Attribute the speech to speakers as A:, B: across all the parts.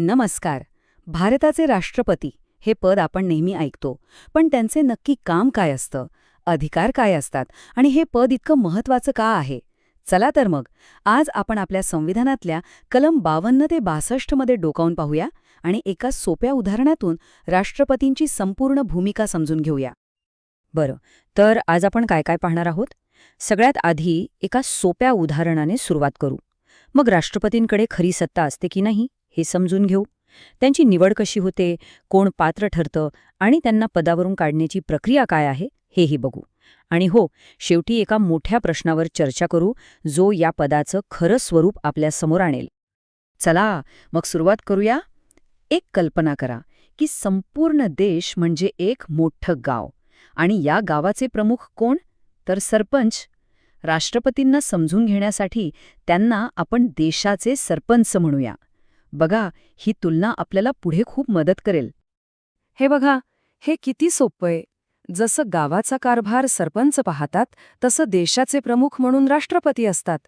A: नमस्कार. भारताचे राष्ट्रपती हे पद आपण नेहमी ऐकतो पण त्यांचे नक्की काम काय असतं? अधिकार काय असतात? आणि हे पद इतकं महत्वाचं का आहे? चला तर मग आज आपण आपल्या संविधानातल्या कलम बावन्न ते बासष्टमध्ये डोकावून पाहूया आणि एका सोप्या उदाहरणातून राष्ट्रपतींची संपूर्ण भूमिका समजून घेऊया.
B: बरं तर आज आपण काय काय पाहणार आहोत? सगळ्यात आधी एका सोप्या उदाहरणाने सुरुवात करू. मग राष्ट्रपतींकडे खरी सत्ता असते की नाही? हे समजून घेऊ. त्यांची निवड कशी होते कोण पात्र ठरतं आणि त्यांना पदावरून काढण्याची प्रक्रिया काय आहे हेही बघू. आणि हो शेवटी एका मोठ्या प्रश्नावर चर्चा करू जो या पदाचं खरं स्वरूप आपल्यासमोर आणेल.
A: चला मग सुरुवात करूया. एक कल्पना करा की संपूर्ण देश म्हणजे एक मोठं गाव. आणि या गावाचे प्रमुख कोण? तर सरपंच. राष्ट्रपतींना समजून घेण्यासाठी त्यांना आपण देशाचे सरपंच म्हणूया. बघा ही तुलना आपल्याला पुढे खूप मदत करेल.
C: हे बघा हे किती सोपं आहे. जसं गावाचा कारभार सरपंच पाहतात तसं देशाचे प्रमुख म्हणून राष्ट्रपती असतात.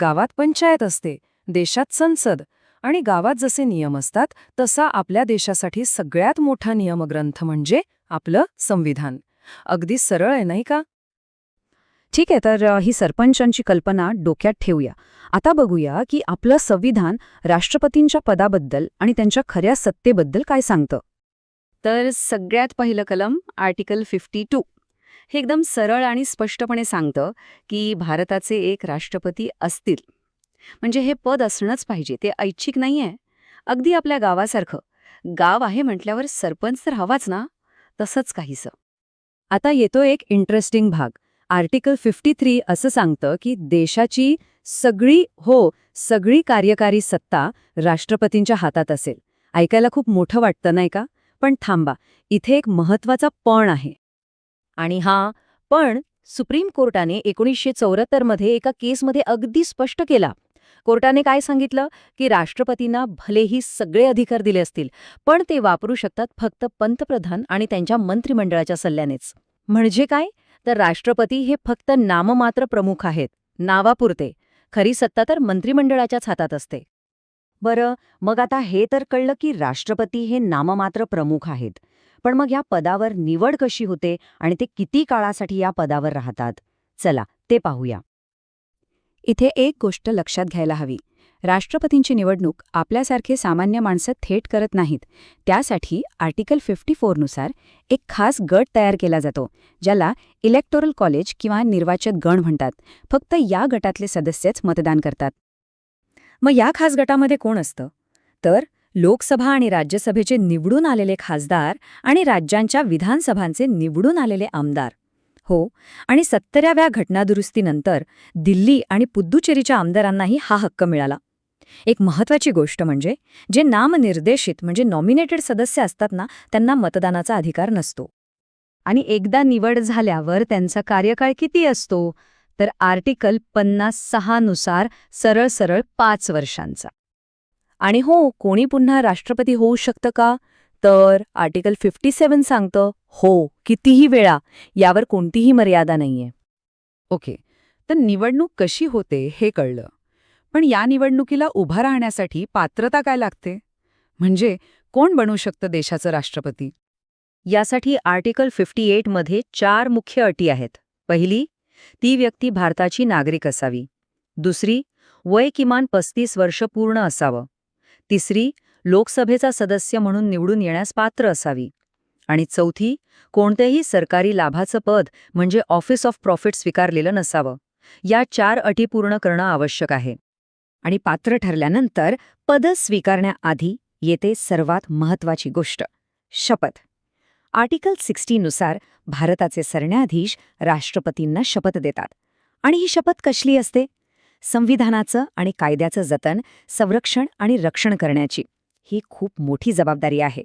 C: गावात पंचायत असते देशात संसद. आणि गावात जसे नियम असतात तसा आपल्या देशासाठी सगळ्यात मोठा नियमग्रंथ म्हणजे आपलं संविधान. अगदी सरळ आहे नाही का?
A: ठीक आहे तर ही सरपंचांची कल्पना डोक्यात ठेवूया. आता बघूया की आपलं संविधान राष्ट्रपतींच्या पदाबद्दल आणि त्यांच्या खऱ्या सत्तेबद्दल काय सांगतं. तर सगळ्यात पहिलं कलम आर्टिकल फिफ्टी टू. हे एकदम सरळ आणि स्पष्टपणे सांगतं की भारताचे एक राष्ट्रपती असतील. म्हणजे हे पद असणंच पाहिजे ते ऐच्छिक नाहीये. अगदी आपल्या गावासारखं. गाव आहे म्हटल्यावर सरपंच तर हवाच ना? तसंच काहीसं.
B: आता येतो एक इंटरेस्टिंग भाग. आर्टिकल फिफ्टी थ्री असं सांगतं की देशाची सगळी हो सगळी कार्यकारी सत्ता राष्ट्रपतींच्या हातात असेल. ऐकायला खूप मोठं वाटतं नाही का? पण थांबा इथे एक महत्त्वाचा पण आहे. आणि हा पण सुप्रीम कोर्टाने एकोणीसशे चौऱ्याहत्तरमध्ये एका केसमध्ये अगदी स्पष्ट केला. कोर्टाने काय सांगितलं? की राष्ट्रपतींना भलेही सगळे अधिकार दिले असतील पण ते वापरू शकतात फक्त पंतप्रधान आणि त्यांच्या मंत्रिमंडळाच्या सल्ल्यानेच. म्हणजे काय? तर राष्ट्रपती हे फक्त नाममात्र प्रमुख आहेत. नावापुरते. खरी सत्ता तर मंत्रिमंडळाच्याच हातात असते. बरं मग आता हे तर कळलं की राष्ट्रपती हे नाममात्र प्रमुख आहेत. पण मग या पदावर निवड कशी होते आणि ते किती काळासाठी या पदावर राहतात? चला ते पाहूया.
A: इथे एक गोष्ट लक्षात घ्यायला हवी. राष्ट्रपतींची निवडणूक आपल्यासारखे सामान्य माणसं थेट करत नाहीत. त्यासाठी आर्टिकल फिफ्टी फोरनुसार एक खास गट तयार केला जातो ज्याला इलेक्टोरल कॉलेज किंवा निर्वाचित गण म्हणतात. फक्त या गटातले सदस्यच मतदान करतात.
B: मग या खास गटामध्ये कोण असतं? तर लोकसभा आणि राज्यसभेचे निवडून आलेले खासदार आणि राज्यांच्या विधानसभांचे निवडून आलेले आमदार. हो आणि सत्तराव्या घटनादुरुस्तीनंतर दिल्ली आणि पुद्दुचेरीच्या आमदारांनाही हा हक्क मिळाला. एक महत्वाची गोष्ट म्हणजे जे नामनिर्देशित म्हणजे नॉमिनेटेड सदस्य असतात ना त्यांना मतदानाचा अधिकार नसतो. आणि एकदा निवड झाल्यावर त्यांचा कार्यकाळ किती असतो? तर आर्टिकल पन्नास सहानुसार सरळ सरळ पाच वर्षांचा. आणि हो कोणी पुन्हा राष्ट्रपती होऊ शकतं का? तर आर्टिकल फिफ्टी सेवन सांगतं हो कितीही वेळा यावर कोणतीही मर्यादा नाहीये.
A: ओके तर निवडणूक कशी होते हे कळलं. पण या निवडणुकीला उभा राहण्यासाठी पात्रता काय लागते? म्हणजे कोण बनू शकतं देशाचं राष्ट्रपती?
B: यासाठी आर्टिकल फिफ्टी एटमध्ये चार मुख्य अटी आहेत. पहिली ती व्यक्ती भारताची नागरिक असावी. दुसरी वय किमान पस्तीस वर्ष पूर्ण असावं. तिसरी लोकसभेचा सदस्य म्हणून निवडून येण्यास पात्र असावी. आणि चौथी कोणत्याही सरकारी लाभाचं पद म्हणजे ऑफिस ऑफ प्रॉफिट स्वीकारलेलं नसावं. या चार अटी पूर्ण करणं आवश्यक आहे. आणि पात्र ठरल्यानंतर पद स्वीकारण्याआधी येते सर्वात महत्वाची गोष्ट शपथ. आर्टिकल सिक्स्टीनुसार भारताचे सरन्याधीश राष्ट्रपतींना शपथ देतात. आणि ही शपथ कसली असते? संविधानाचं आणि कायद्याचं जतन संरक्षण आणि रक्षण करण्याची. ही खूप मोठी जबाबदारी आहे.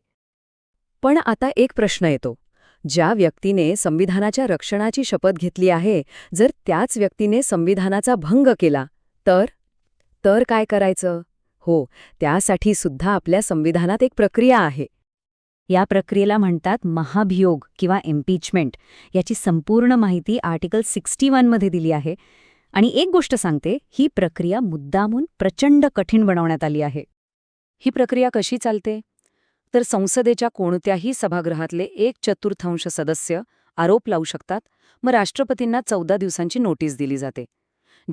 A: पण आता एक प्रश्न येतो. ज्या व्यक्तीने संविधानाच्या रक्षणाची शपथ घेतली आहे जर त्याच व्यक्तीने संविधानाचा भंग केला तर? तर काय करायचं? हो त्यासाठी सुद्धा आपल्या संविधानात एक प्रक्रिया आहे.
B: या प्रक्रियेला म्हणतात महाभियोग किंवा इम्पीचमेंट याची संपूर्ण माहिती आर्टिकल सिक्स्टी वनमध्ये दिली आहे. आणि एक गोष्ट सांगते ही प्रक्रिया मुद्दामून प्रचंड कठीण बनवण्यात आली आहे. ही प्रक्रिया कशी चालते? तर संसदेच्या कोणत्याही सभागृहातले एक चतुर्थांश सदस्य आरोप लावू शकतात मग राष्ट्रपतींना चौदा दिवसांची नोटीस दिली जाते.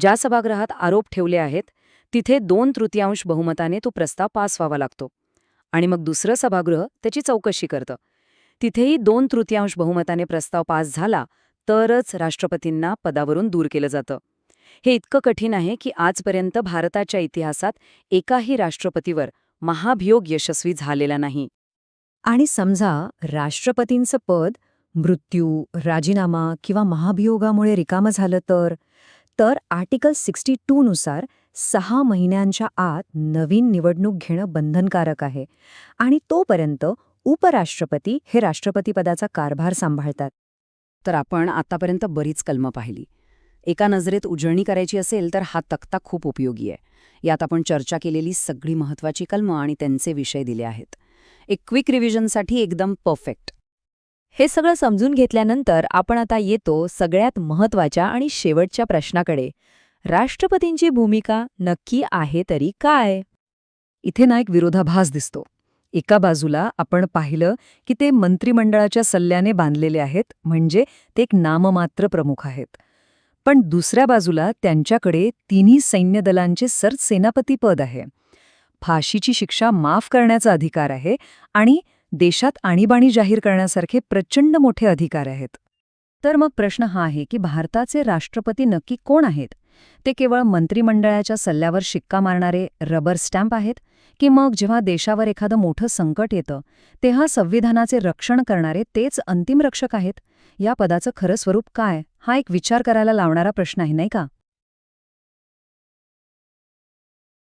B: ज्या सभागृहात आरोप ठेवले आहेत तिथे दोन तृतीयांश बहुमताने तो प्रस्ताव पास व्हावा लागतो. आणि मग दुसरं सभागृह त्याची चौकशी करतं. तिथेही दोन तृतीयांश बहुमताने प्रस्ताव पास झाला तरच राष्ट्रपतींना पदावरून दूर केलं जातं. हे इतकं कठीण आहे की आजपर्यंत भारताच्या इतिहासात एकाही राष्ट्रपतीवर महाभियोग यशस्वी झालेला नाही.
A: आणि समजा राष्ट्रपतींचं पद मृत्यू राजीनामा किंवा महाभियोगामुळे रिकामं झालं तर? तर आर्टिकल सिक्स्टी टू नुसार सहा महिन्यांच्या आत नवीन निवडणूक घेणं बंधनकारक आहे आणि तोपर्यंत उपराष्ट्रपती हे राष्ट्रपतीपदाचा कारभार सांभाळतात.
B: तर आपण आतापर्यंत बरीच कलमं पाहिली. एका नजरेत उजळणी करायची असेल तर हा तक्ता खूप उपयोगी आहे. यात आपण चर्चा केलेली सगळी महत्वाची कलमं आणि त्यांचे विषय दिले आहेत. एक क्विक रिव्हिजनसाठी एकदम परफेक्ट.
A: हे सगळं समजून घेतल्यानंतर आपण आता येतो सगळ्यात महत्त्वाच्या आणि शेवटच्या प्रश्नाकडे. राष्ट्रपतींची भूमिका नक्की आहे तरी काय?
C: इथे ना एक विरोधाभास दिसतो. एका बाजूला आपण पाहिलं की ते मंत्रिमंडळाच्या सल्ल्याने बांधलेले आहेत म्हणजे ते एक नाममात्र प्रमुख आहेत. पण दुसऱ्या बाजूला त्यांच्याकडे तिन्ही सैन्य दलांचे सरसेनापती पद आहे. फाशीची शिक्षा माफ करण्याचा अधिकार आहे आणि देशात आणीबाणी जाहीर करण्यासारखे प्रचंड मोठे अधिकार आहेत. तर मग प्रश्न हा आहे की भारताचे राष्ट्रपती नक्की कोण आहेत? ते केवळ मंत्रिमंडळाच्या सल्ल्यावर शिक्का मारणारे रबर स्टॅम्प आहेत? की मग जेव्हा देशावर एखादं मोठं संकट येतं तेव्हा संविधानाचे रक्षण करणारे तेच अंतिम रक्षक आहेत? या पदाचं खरं स्वरूप काय? हा एक विचार करायला लावणारा प्रश्न आहे नाही का?